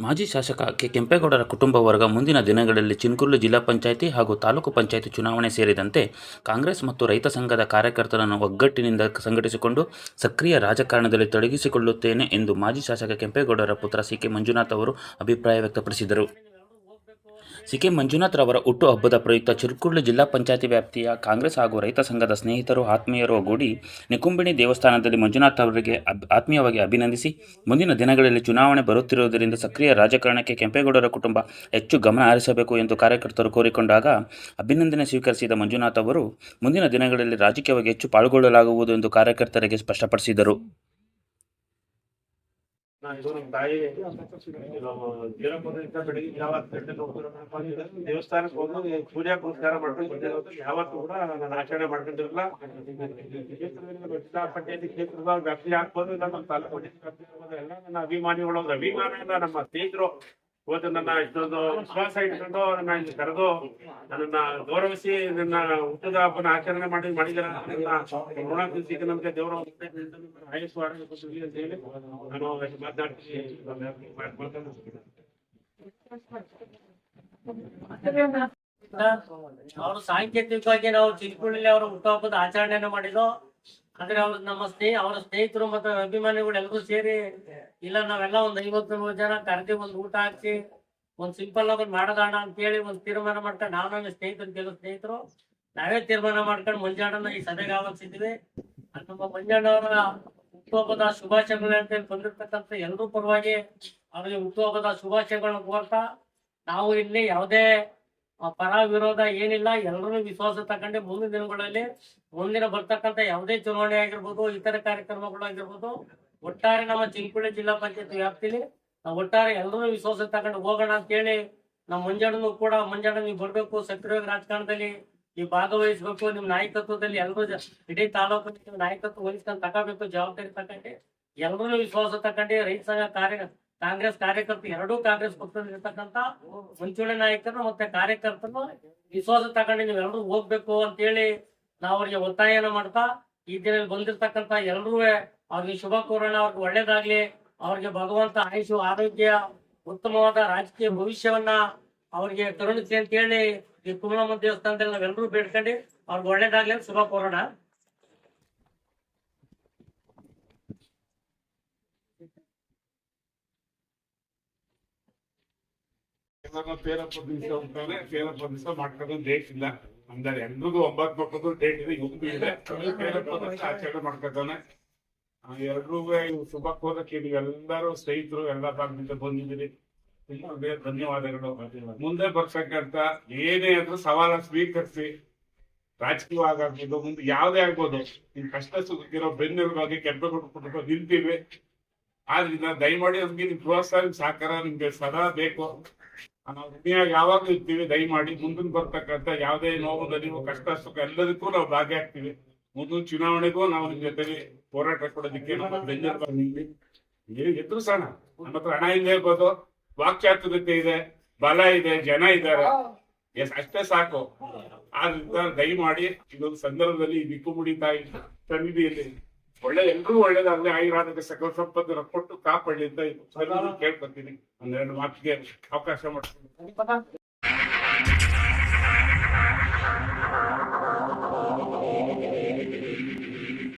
ಮಾಜಿ ಶಾಸಕ ಕೆ. ಕೆಂಪೇಗೌಡರ ಕುಟುಂಬ ವರ್ಗ ಮುಂದಿನ ದಿನಗಳಲ್ಲಿ ಚಿನ್ಕುರ್ಲು ಜಿಲ್ಲಾ ಪಂಚಾಯಿತಿ ಹಾಗೂ ತಾಲೂಕು ಪಂಚಾಯಿತಿ ಚುನಾವಣೆ ಸೇರಿದಂತೆ ಕಾಂಗ್ರೆಸ್ ಮತ್ತು ರೈತ ಸಂಘದ ಕಾರ್ಯಕರ್ತರನ್ನು ಒಗ್ಗಟ್ಟಿನಿಂದ ಸಂಘಟಿಸಿಕೊಂಡು ಸಕ್ರಿಯ ರಾಜಕಾರಣದಲ್ಲಿ ತೊಡಗಿಸಿಕೊಳ್ಳುತ್ತೇನೆ ಎಂದು ಮಾಜಿ ಶಾಸಕ ಕೆಂಪೇಗೌಡರ ಪುತ್ರ ಸಿ. ಕೆ. ಮಂಜುನಾಥ್ ಅವರು ಅಭಿಪ್ರಾಯ ವ್ಯಕ್ತಪಡಿಸಿದರು. ಸಿ ಕೆ ಮಂಜುನಾಥ್ ರವರ ಹುಟ್ಟುಹಬ್ಬದ ಪ್ರಯುಕ್ತ ಚಿರುಕುರ್ಳು ಜಿಲ್ಲಾ ಪಂಚಾಯತಿ ವ್ಯಾಪ್ತಿಯ ಕಾಂಗ್ರೆಸ್ ಹಾಗೂ ರೈತ ಸಂಘದ ಸ್ನೇಹಿತರು ಆತ್ಮೀಯರು ಒಗ್ಗೂಡಿ ನಿಕುಂಬಿಣಿ ದೇವಸ್ಥಾನದಲ್ಲಿ ಮಂಜುನಾಥ್ ಅವರಿಗೆ ಆತ್ಮೀಯವಾಗಿ ಅಭಿನಂದಿಸಿ ಮುಂದಿನ ದಿನಗಳಲ್ಲಿ ಚುನಾವಣೆ ಬರುತ್ತಿರುವುದರಿಂದ ಸಕ್ರಿಯ ರಾಜಕಾರಣಕ್ಕೆ ಕೆಂಪೇಗೌಡರ ಕುಟುಂಬ ಹೆಚ್ಚು ಗಮನ ಹರಿಸಬೇಕು ಎಂದು ಕಾರ್ಯಕರ್ತರು ಕೋರಿಕೊಂಡಾಗ ಅಭಿನಂದನೆ ಸ್ವೀಕರಿಸಿದ ಮಂಜುನಾಥ್ ಅವರು ಮುಂದಿನ ದಿನಗಳಲ್ಲಿ ರಾಜಕೀಯವಾಗಿ ಹೆಚ್ಚು ಪಾಲ್ಗೊಳ್ಳಲಾಗುವುದು ಎಂದು ಕಾರ್ಯಕರ್ತರಿಗೆ ಸ್ಪಷ್ಟಪಡಿಸಿದರು. ದೇವಸ್ಥಾನಕ್ಕೆ ಹೋಗಿ ಪೂಜೆ ಪುರಸ್ಕಾರ ಮಾಡ್ಕೊಂಡು ಯಾವತ್ತೂ ಕೂಡ ನಾನು ಆಚರಣೆ ಮಾಡ್ಕೊಂಡಿರಲ್ಲ. ಕ್ಷೇತ್ರದ ವ್ಯಾಪ್ತಿ ಇಲ್ಲ ನಮ್ಮ ತಾಲೂಕು ಎಲ್ಲ ನನ್ನ ಅಭಿಮಾನಿಗಳು ಅಭಿಮಾನ ನಮ್ಮ ಸ್ನೇಹಿತರು. ಇವತ್ತು ನನ್ನ ಇಷ್ಟೊಂದು ವಿಶ್ವಾಸ ಇಟ್ಕೊಂಡು ನನ್ನ ಇಲ್ಲಿ ಕರೆದು ನನ್ನನ್ನ ಗೌರವಿಸಿ ನನ್ನ ಹುಟ್ಟದ ಹಬ್ಬನ ಆಚರಣೆ ಮಾಡಿ ಮಾಡಿದಾರೆ. ಋಣ ತಿಳಿಸಿಕ್ಕೆ ನಮಗೆ ದೇವರ ಆಯಸ್ಸು ಆರೋಗ್ಯ ಅಂತ ಹೇಳಿ ನಾನು ಅವರು ಸಾಂಕೇತಿಕವಾಗಿ ನಾವು ಚಿಕ್ಕುಳ್ಳಿ ಅವರು ಹುಟ್ಟುಹಬ್ಬದ ಆಚರಣೆಯನ್ನು ಮಾಡಿದ್ದು ಆದ್ರೆ ಅವ್ರ ನಮ್ಮ ಸ್ನೇಹ, ಅವರ ಸ್ನೇಹಿತರು ಮತ್ತು ಅಭಿಮಾನಿಗಳು ಎಲ್ಲರೂ ಸೇರಿ, ಇಲ್ಲ, ನಾವೆಲ್ಲ ಒಂದ್ ಐವತ್ತು ನೂರು ಜನ ಕರೆದಿ ಒಂದ್ ಊಟ ಹಾಕಿ, ಒಂದ್ ಸಿಂಪಲ್ ಆಗಿ ಮಾಡದಾಣ ಅಂತ ಹೇಳಿ ಒಂದ್ ತೀರ್ಮಾನ ಮಾಡ್ಕೊಂಡು ನಾವು ನಮ್ಮ ಸ್ನೇಹಿತರು, ಕೆಲವು ಸ್ನೇಹಿತರು, ನಾವೇ ತೀರ್ಮಾನ ಮಾಡ್ಕೊಂಡು ಮಂಜಾಣ್ಣ ಈ ಸಭೆಗೆ ಆವರಿಸಿದ್ವಿ ನಮ್ಮ ಮಂಜಣ್ಣ ಅವರ ಹುಟ್ಟುಹಬ್ಬದ ಶುಭಾಶಯಗಳು ಅಂತ ಹೇಳಿ ಬಂದಿರ್ತಕ್ಕಂಥ ಎಲ್ಲರೂ ಪರವಾಗಿ ಅವರಿಗೆ ಹುಟ್ಟುಹಬ್ಬದ ಶುಭಾಶಯಗಳನ್ನ ಕೋರ್ತಾ, ನಾವು ಇಲ್ಲಿ ಯಾವುದೇ ಪರ ವಿರೋಧ ಏನಿಲ್ಲ ಎಲ್ಲರೂ ವಿಶ್ವಾಸ ತಗೊಂಡು ಮುಂದಿನ ದಿನಗಳಲ್ಲಿ ಮುಂದಿನ ಬರ್ತಕ್ಕಂಥ ಯಾವುದೇ ಚುನಾವಣೆ ಆಗಿರ್ಬೋದು, ಇತರ ಕಾರ್ಯಕ್ರಮಗಳು ಆಗಿರ್ಬೋದು, ಒಟ್ಟಾರೆ ನಮ್ಮ ಚಿಂಚೋಳಿ ಜಿಲ್ಲಾ ಪಂಚಾಯತ್ ವ್ಯಾಪ್ತಿಲಿ ನಾವು ಒಟ್ಟಾರೆ ಎಲ್ಲರೂ ವಿಶ್ವಾಸ ತಗೊಂಡು ಹೋಗೋಣ ಅಂತ ಹೇಳಿ ನಮ್ಮ ಮುಂಜಾಡನು ಕೂಡ, ಮುಂಜಾನೆ ನೀವು ಬರ್ಬೇಕು ಸಕ್ರಿಯ ರಾಜಕಾರಣದಲ್ಲಿ ನೀವು ಭಾಗವಹಿಸ್ಬೇಕು ನಿಮ್ ನಾಯಕತ್ವದಲ್ಲಿ ಎಲ್ಲರೂ ಇಡೀ ತಾಲೂಕು ನಾಯಕತ್ವ ವಹಿಸ್ಕೊಂಡು ತಗೋಬೇಕು, ಜವಾಬ್ದಾರಿ ತಗೊಂಡು ಎಲ್ಲರೂ ವಿಶ್ವಾಸ ತಗೊಂಡು ರೈತ ಸಂಘ ಕಾರ್ಯ ಕಾಂಗ್ರೆಸ್ ಕಾರ್ಯಕರ್ತರು ಎರಡೂ ಕಾಂಗ್ರೆಸ್ ಪಕ್ಷದಲ್ಲಿ ಇರ್ತಕ್ಕಂಥ ಮುಂಚೂಣಿ ನಾಯಕರು ಮತ್ತೆ ಕಾರ್ಯಕರ್ತರು ವಿಶ್ವಾಸ ತಗೊಂಡು ನೀವು ಎಲ್ಲರೂ ಹೋಗ್ಬೇಕು ಅಂತ ಹೇಳಿ ನಾವು ಅವ್ರಿಗೆ ಒತ್ತಾಯನ ಮಾಡ್ತಾ ಈ ದಿನ ಬಂದಿರತಕ್ಕಂತ ಎಲ್ರೂ ಅವ್ರಿಗೆ ಶುಭ ಕೋರೋಣ, ಅವ್ರಿಗೆ ಒಳ್ಳೇದಾಗ್ಲಿ, ಅವ್ರಿಗೆ ಭಗವಂತ ಆಯುಷು, ಆರೋಗ್ಯ, ಉತ್ತಮವಾದ ರಾಜಕೀಯ ಭವಿಷ್ಯವನ್ನ ಅವ್ರಿಗೆ ಕರುಣಿಸಿ ಅಂತ ಹೇಳಿ ಈ ಕುಮಲಮ್ಮ ದೇವಸ್ಥಾನದಲ್ಲಿ ನಾವೆಲ್ಲರೂ ಬೇಡ್ಕೊಂಡು ಅವ್ರಿಗೆ ಒಳ್ಳೇದಾಗ್ಲಿ ಅಂತ ಶುಭ ಕೋರೋಣ. ಎಲ್ಲರೂ ಪೇರಪ್ಪ ದಿವಸ ಅಂತಾನೆ ಪೇರಪ್ಪ ಪ್ರದೇಶ ಮಾಡ್ಕೊಂಡು ಡೇಟ್ ಇಲ್ಲ ಅಂದ್ರೆ ಎಲ್ರಿಗೂ ಒಂಬತ್ತು ಮಕ್ಕಳು ಡೇಟ್ ಇದೆ ಯುಕ್ತಿ ಇದೆ. ಪೇರಪ್ಪ ಪ್ರದೇಶ ಆಚರಣೆ ಮಾಡ್ಕೊತಾನೆ ಎಲ್ರಿಗೂ ಶುಭ ಕೋರಕ್ಕೆ ನೀವೆಲ್ಲರೂ ಸ್ನೇಹಿತರು, ಎಲ್ಲ ಭಾಗದಿಂದ ಬಂದಿದ್ದೀರಿ. ಬೇರೆ ಧನ್ಯವಾದಗಳು. ಮುಂದೆ ಬರ್ತಕ್ಕಂತ ಏನೇ ಆದ್ರೂ ಸವಾಲ ಸ್ವೀಕರಿಸಿ. ರಾಜಕೀಯ ಆಗ್ಬೋದು ಮುಂದೆ ಯಾವ್ದೇ ಆಗ್ಬೋದು. ನಿಮ್ ಕಷ್ಟ ಸುಖಕ್ಕಿರೋ ಬೆನ್ನೆಲುಬಾಗಿ ಕೆಂಪೇಗೌಡ ಕುಟುಂಬ ನಿಂತೀವಿ. ಆದ್ರಿಂದ ದಯಮಾಡಿ ನಮ್ಗೆ ನಿಮ್ ಪ್ರೋತ್ಸಾಹ ಸಾಕಾರ ನಿಮ್ಗೆ ಸದಾ ಬೇಕು. ನಾವು ಯಾವಾಗಲೂ ಯಾವಾಗ್ಲೂ ಇರ್ತೀವಿ ದಯಮಾಡಿ ಮುಂದಿನ ಬರ್ತಕ್ಕಂಥ ಯಾವುದೇ ನೋವು ನಲಿವು ಕಷ್ಟ ಸುಖ ಎಲ್ಲದಕ್ಕೂ ನಾವು ಭಾಗಿಯಾಗ್ತೀವಿ. ಮುಂದಿನ ಚುನಾವಣೆಗೂ ನಾವು ನಿಮ್ ಜೊತೆಗೆ ಹೋರಾಟ ಕೊಡೋದಕ್ಕೆ ನಮ್ಮ ಬೆನ್ನೆಲುಬಾಗಿ ಸಣ್ಣ ಎದುರು ನಮ್ಮ ಹತ್ರ ಹಣ ಇಲ್ಲದೆ ಇರ್ಬೋದು. ವಾಕ್ಚಾತುರ್ಯತೆ ಇದೆ ಬಲ ಇದೆ ಜನ ಇದ್ದಾರೆ. ಎಸ್ ಅಷ್ಟೇ ಸಾಕು. ಆದ್ರಿಂದ ದಯಮಾಡಿ ಇದೊಂದು ಸಂದರ್ಭದಲ್ಲಿ ಈ ದಿಕ್ಕುಮುಡಿ ತಾಯಿ ಸನ್ನಿಧಿಯಲ್ಲಿ ಒಳ್ಳೆ ಎಲ್ರಿಗೂ ಒಳ್ಳೇದಾಗ್ಲಿ ಆಯುರಾರೋಗ್ಯ ಸಕಲ ಸಂಪತ್ತು ಕೊಟ್ಟು ಕಾಪಾಡಲಿ ಅಂತ ಕೇಳ್ಕೊತೀನಿ ಒಂದೆರಡು ಮಾತಿಗೆ ಅವಕಾಶ ಮಾಡ್ತೀನಿ.